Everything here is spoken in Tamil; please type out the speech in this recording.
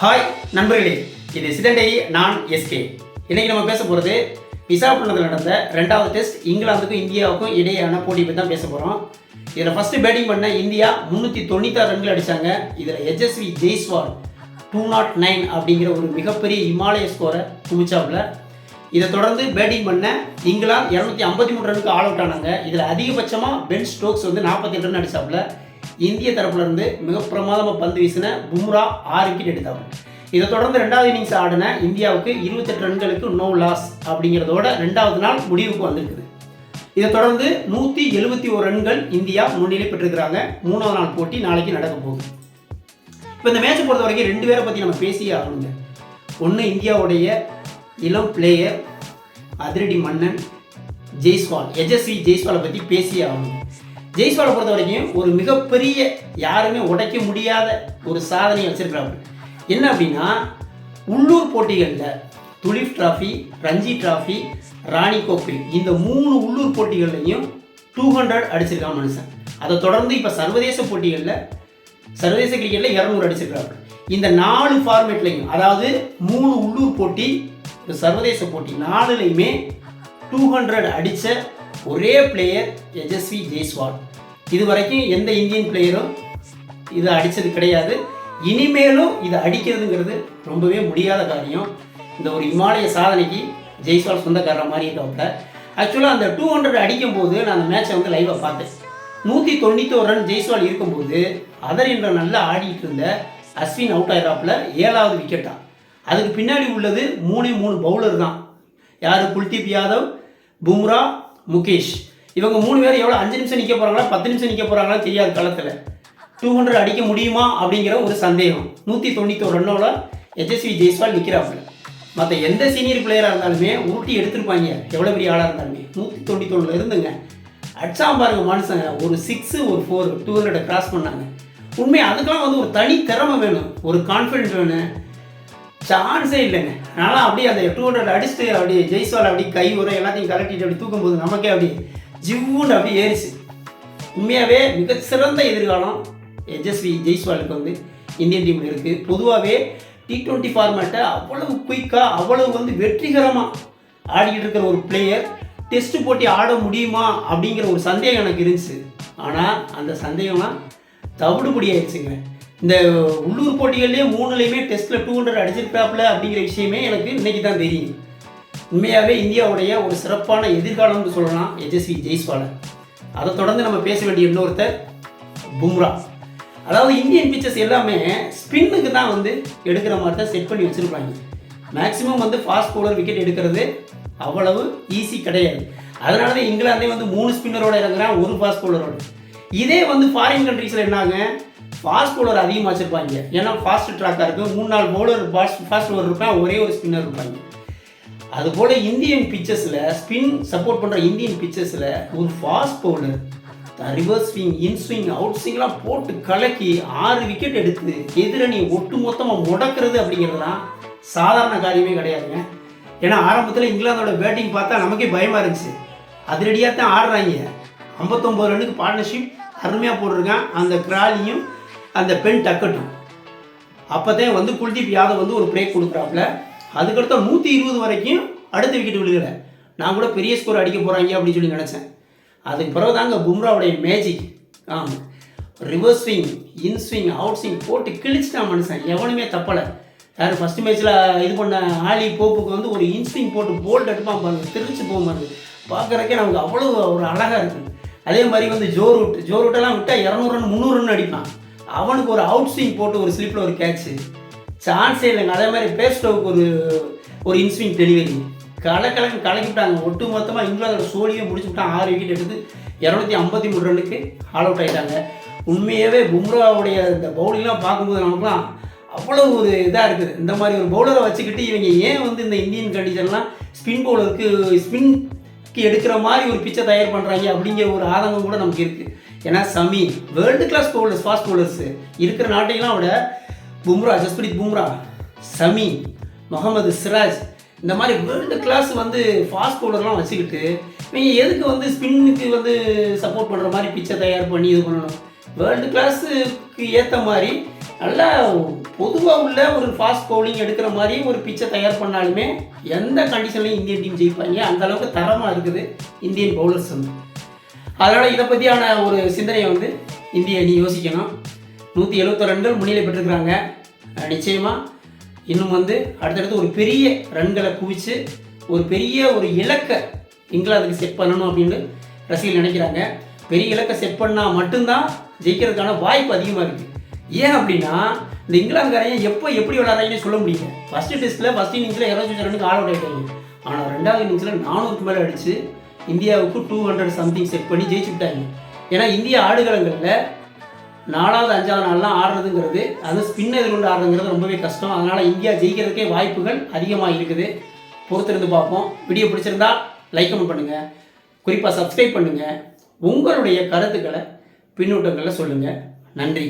ஹாய் நண்பர்களே. இது சிதண்டை நான் எஸ்கே இன்னைக்கு நம்ம பேச போகிறது விசாகப்பட்டினத்தில் நடந்த ரெண்டாவது டெஸ்ட் இங்கிலாந்துக்கும் இந்தியாவுக்கும் இடையேயான போட்டி பற்றி தான் பேச போகிறோம் இதில் ஃபஸ்ட்டு பேட்டிங் பண்ண இந்தியா முந்நூற்றி தொண்ணூத்தாறு ரன்கள் அடித்தாங்க இதில் Yashasvi Jaiswal two nought nine அப்படிங்கிற ஒரு மிகப்பெரிய இமாலய ஸ்கோரை குவிச்சாப்புல இதை தொடர்ந்து பேட்டிங் பண்ண இங்கிலாந்து இரநூத்தி ஐம்பத்தி மூணு ரனுக்கு ஆல் அவுட் ஆனாங்க. இதில் அதிகபட்சமாக பென் ஸ்டோக்ஸ் வந்து நாற்பத்தி ரன் அடிச்சாப்புல. இந்திய தரப்புலேருந்து மிக பிரமாதமாக பந்து வீசின பும்ரா ஆறு விக்கெட் எடுத்தாப்புல இதை தொடர்ந்து ரெண்டாவது இன்னிங்ஸ் ஆடின இந்தியாவுக்கு இருபத்தெட்டு ரன்களுக்கு நோ லாஸ் அப்படிங்கிறதோட ரெண்டாவது நாள் முடிவுக்கு வந்திருக்குது. இதை தொடர்ந்து நூற்றி எழுபத்தி ஒரு ரன்கள் இந்தியா முன்னிலை பெற்றிருக்கிறாங்க. மூணாவது நாள் போட்டி நாளைக்கு நடக்க போகுது. இப்போ இந்த மேட்சை பொறுத்த வரைக்கும் ரெண்டு பேரை பற்றி நம்ம பேசியே ஆகணுங்க. ஒன்று இந்தியாவுடைய இளம் பிளேயர் அதிரடி மன்னன் ஜெய்ஸ்வால் எஜஸ்வி ஜெய்ஸ்வாலை பற்றி பேசியே ஆகணும். ஜெய்ஸ்வாலை பொறுத்த வரைக்கும் ஒரு மிகப்பெரிய யாருமே உடைக்க முடியாத ஒரு சாதனையை வச்சிருக்கிறாங்க. என்ன அப்படின்னா உள்ளூர் போட்டிகளில் துலிப் டிராஃபி ரஞ்சி டிராஃபி ராணி கோப்பை இந்த மூணு உள்ளூர் போட்டிகள்லையும் டூ ஹண்ட்ரட் அடிச்சிருக்கான் மனுஷன். அதை தொடர்ந்து இப்போ சர்வதேச போட்டிகளில் சர்வதேச கிரிக்கெட்டில் இரநூறு அடிச்சிருக்காங்க இந்த நாலு ஃபார்மேட்லையும் அதாவது மூணு உள்ளூர் போட்டி சர்வதேச போட்டி நாலுலையுமே டூ ஹண்ட்ரட் அடித்த ஒரே பிளேயர் யஜஸ்வி ஜெய்ஸ்வால் இது வரைக்கும் எந்த இந்தியன் பிளேயரும் இதை அடித்தது கிடையாது. இனிமேலும் இதை அடிக்கிறதுங்கிறது ரொம்பவே முடியாத காரியம். இந்த ஒரு இமாலய சாதனைக்கு ஜெய்ஸ்வால் சொந்தக்காரர் மாதிரி இருக்காப்புல. ஆக்சுவலாக அந்த டூ ஹண்ட்ரட் அடிக்கும்போது நான் அந்த மேட்சை வந்து லைவாக பார்த்தேன். நூற்றி தொண்ணூத்தோரு ரன் ஜெய்ஸ்வால் இருக்கும்போது அதர் என்ற நல்லா ஆடிட்டு இருந்த அஸ்வின் அவுட் ஆயிராப்பில் ஏழாவது விக்கெட்டா அதுக்கு பின்னாடி உள்ளது மூணு மூணு பவுலர் தான். யார்? குல்தீப் யாதவ் பும்ரா முகேஷ். இவங்க மூணு பேர் எவ்வளோ அஞ்சு நிமிஷம் நிற்க போகிறாங்களா பத்து நிமிஷம் நிற்க போகிறாங்களா தெரியாது காலத்தில் டூ ஹண்ட்ரட் அடிக்க முடியுமா அப்படிங்கிற ஒரு சந்தேகம். நூற்றி தொண்ணூத்தோரு ரன்னோட எச்எஸ்வி ஜெய்ஸ்வால் நிற்கிறாப்புல மற்ற எந்த சீனியர் பிளேயராக இருந்தாலுமே உருட்டி எடுத்திருப்பாங்க. எவ்வளோ பெரிய ஆளாக இருந்தாலுமே. நூற்றி தொண்ணூத்தொன்னில் இருந்துங்க. அட்ஸாம் பாருங்க மனுஷங்க ஒரு சிக்ஸு ஒரு ஃபோர் டூ ஹண்ட்ரடை கிராஸ் பண்ணாங்க. உண்மையாக அதுக்கெல்லாம் வந்து ஒரு தனி திறமை வேணும். ஒரு கான்ஃபிடென்ட் வேணும். சான்ஸே இல்லைங்க. அதனால் அப்படியே அந்த டூ ஹண்ட்ரட் அடிச்சுட்டு அப்படியே ஜெய்ஸ்வால் அப்படி கை உரம் எல்லாத்தையும் கலட்டிட்டு அப்படி தூக்கும்போது நமக்கே அப்படி ஜிவ்வுன்னு அப்படியே ஏறிச்சு. உண்மையாகவே மிகச்சிறந்த எதிர்காலம் எஜஸ்வி ஜெய்ஸ்வாலுக்கு வந்து இந்தியன் டீம் இருக்குது பொதுவாகவே டி டுவெண்ட்டி ஃபார்மேட்டை அவ்வளவு குயிக்காக அவ்வளவு வந்து வெற்றிகரமாக ஆடிக்கிட்டு இருக்கிற ஒரு பிளேயர் டெஸ்ட் போட்டி ஆட முடியுமா அப்படிங்கிற ஒரு சந்தேகம் எனக்கு இருந்துச்சு. ஆனால் அந்த சந்தேகம்லாம் தவிடுபடி ஆயிடுச்சுங்க இந்த உள்ளூர் போட்டிகள்லேயே மூணுலேயுமே டெஸ்ட்டில் டூ ஹண்ட்ரட் அடிச்சிருப்பாப்புல அப்படிங்கிற விஷயமே எனக்கு இன்றைக்கி தான் தெரியும் உண்மையாகவே இந்தியாவுடைய ஒரு சிறப்பான எதிர்காலம்னு சொல்லலாம் எஜஸ்வி ஜெய்ஸ்வாலை. அதை தொடர்ந்து நம்ம பேச வேண்டிய இன்னொருத்தர் பும்ரா. அதாவது இந்தியன் பிச்சர்ஸ் எல்லாமே ஸ்பின்னுக்கு தான் வந்து எடுக்கிற மாதிரி தான் செட் பண்ணி வச்சுருப்பாங்க. மேக்ஸிமம் வந்து ஃபாஸ்ட் போலர் விக்கெட் எடுக்கிறது அவ்வளவு ஈஸி கிடையாது. அதனால தான் இங்கிலாந்தே வந்து மூணு ஸ்பின்னரோட இறங்குறான் ஒரு ஃபாஸ்ட் போலரோட இதே வந்து ஃபாரின் கண்ட்ரீஸில் என்னாங்க? ஃபாஸ்ட் பவுலர் அதிகமாக வச்சுருப்பாங்க. ஏன்னா ஃபாஸ்ட் ட்ராக்காக இருக்குது மூணு நாலு பவுலர் ஃபாஸ்ட் ஃபாஸ்ட் பவுலர் இருப்பான். ஒரே ஒரு ஸ்பின்னர் இருப்பாங்க. அதுபோல் இந்தியன் பிச்சர்ஸில் ஸ்பின் சப்போர்ட் பண்ணுற இந்தியன் பிச்சர்ஸில் ஒரு fast bowler reverse swing in swing out ஸ்விங்லாம் போட்டு கலக்கி ஆறு விக்கெட் எடுத்து எதிரணி ஒட்டு மொத்தமாக முடக்கிறது அப்படிங்கிறதுலாம் சாதாரண காரியமே கிடையாதுங்க. ஏன்னா ஆரம்பத்தில் இங்கிலாந்தோட பேட்டிங் பார்த்தா நமக்கே பயமாக இருந்துச்சு. அதிரடியாக தான் ஆடுறாங்க. ஐம்பத்தொம்பது ரன்னுக்கு பார்ட்னர்ஷிப் அருமையாக போட்டிருக்கான். அந்த கிராலியும் அந்த பென் டக்கட்டும். அப்போதான் வந்து குல்தீப் யாதவ் வந்து ஒரு பிரேக் கொடுக்குறாப்புல. அதுக்கடுத்த நூற்றி இருபது வரைக்கும் அடுத்த விக்கெட் விழுகலை. நான் கூட பெரிய ஸ்கோர் அடிக்க போகிறாங்க அப்படின்னு சொல்லி நினச்சேன். அதுக்கு பிறகு தாங்க பும்ராவுடைய மேஜிக் ஆமாம் reverse swing in swing out swing போட்டு கிழிச்சிட்டான் மனுஷன். எவனுமே தப்பலை. யார் ஃபஸ்ட் மேட்ச்சில் இது பண்ண ஆலி போப்புக்கு வந்து ஒரு இன்ஸ்விங் போட்டு போல்ட் எடுப்பான் பாருங்க. திருச்சி போக மாதிரி பார்க்குறக்கே நமக்கு அவ்வளோ ஒரு அழகாக இருக்கும். அதே மாதிரி வந்து ஜோ ரூட் ஜோ ரூட்டெல்லாம் விட்டால் இரநூறு ரன் முந்நூறு ரன் அடிப்பான். அவனுக்கு ஒரு அவுட் ஸ்விங் போட்டு ஒரு ஸ்லிப்பில் ஒரு கேட்ச்சு சான்ஸே இல்லைங்க. அதே மாதிரி பேஸ்டோவுக்கு ஒரு ஒரு இன்ஸ்விங் டெலிவரி கலக்கலக்கு கலக்கிவிட்டாங்க. ஒட்டு மொத்தமாக இங்கிலாந்தோட சோழியை முடிச்சு விட்டாங்க ஆறு விக்கெட் எடுத்து இரநூத்தி ஐம்பத்தி மூணு ரன்னுக்கு ஆல் அவுட் ஆகிட்டாங்க உண்மையாகவே பும்ராவுடைய இந்த பவுலிங்லாம் பார்க்கும்போது நமக்குலாம் அவ்வளோ ஒரு இதாக இருக்குது. இந்த மாதிரி ஒரு பவுலரை வச்சுக்கிட்டு இவங்க ஏன் வந்து இந்த இந்தியன் கண்டிஷன்லாம் ஸ்பின் பவுலருக்கு ஸ்பின்க்கு எடுக்கிற மாதிரி ஒரு பிச்சை தயார் பண்ணுறாங்க அப்படிங்கிற ஒரு ஆதங்கம் கூட நமக்கு இருக்குது ஏன்னா Shami world class bowlers fast bowlers இருக்கிற நாட்டையெல்லாம் விட பும்ரா ஜஸ்பிரீத் பும்ரா சமி முகமது சிராஜ் இந்த மாதிரி வேர்ல்டு கிளாஸ் வந்து ஃபாஸ்ட் பவுலர்லாம் வச்சுக்கிட்டு நீங்கள் எதுக்கு வந்து ஸ்பின்னுக்கு வந்து சப்போர்ட் பண்ணுற மாதிரி பிச்சை தயார் பண்ணி இது பண்ணணும்? வேர்ல்டு கிளாஸுக்கு ஏற்ற மாதிரி நல்லா பொதுவாக உள்ள ஒரு ஃபாஸ்ட் பவுலிங் எடுக்கிற மாதிரி ஒரு பிச்சை தயார் பண்ணாலுமே எந்த கண்டிஷன்லையும் இந்தியன் டீம் ஜெயிப்பாங்க? அந்த அளவுக்கு தரமாக இருக்குது இந்தியன் பவுலர்ஸ் வந்து. அதனால் இதை பற்றியான ஒரு சிந்தனையை வந்து இந்திய அணி யோசிக்கணும். நூற்றி எழுபத்தி ரன்கள் முன்னிலை பெற்றிருக்கிறாங்க. நிச்சயமாக இன்னும் வந்து அடுத்தடுத்து ஒரு பெரிய ரன்களை குவித்து ஒரு பெரிய ஒரு இலக்கை இங்கிலாந்துக்கு செட் பண்ணணும் அப்படின்னு ரசிகர்கள் நினைக்கிறாங்க. பெரிய இலக்கை செட் பண்ணால் மட்டும்தான் ஜெயிக்கிறதுக்கான வாய்ப்பு அதிகமாக இருக்குது ஏன் அப்படின்னா இந்த இங்கிலாந்துக்காரங்க எப்போ எப்படி விளாட்றாங்கன்னு சொல்ல முடியல. ஃபஸ்ட்டு டெஸ்ட்டில் ஃபஸ்ட் இன்னிங்ஸில் இருபத்தஞ்சு ரன்னுக்கு ஆல் அவுட் ஆகிட்டாங்க ஆனால் ரெண்டாவது இன்னிங்ஸில் நானூறுக்கு மேலே அடித்து இந்தியாவுக்கு டூ ஹண்ட்ரட் சம்திங் செட் பண்ணி ஜெயிச்சு விட்டாங்க ஏன்னா இந்திய ஆடுகளங்களில் நாலாவது அஞ்சாவது நாள்லாம் ஆடுறதுங்கிறது அது ஸ்பின் எதிர்கொண்டு ஆடுறதுங்கிறது ரொம்பவே கஷ்டம். அதனால் இந்தியா ஜெயிக்கிறதுக்கே வாய்ப்புகள் அதிகமாக இருக்குது. பொறுத்திருந்து பார்ப்போம். வீடியோ பிடிச்சிருந்தா லைக் கமெண்ட் பண்ணுங்கள் குறிப்பாக சப்ஸ்கிரைப் பண்ணுங்கள் உங்களுடைய கருத்துக்களை பின்னூட்டங்களில் சொல்லுங்கள் நன்றி.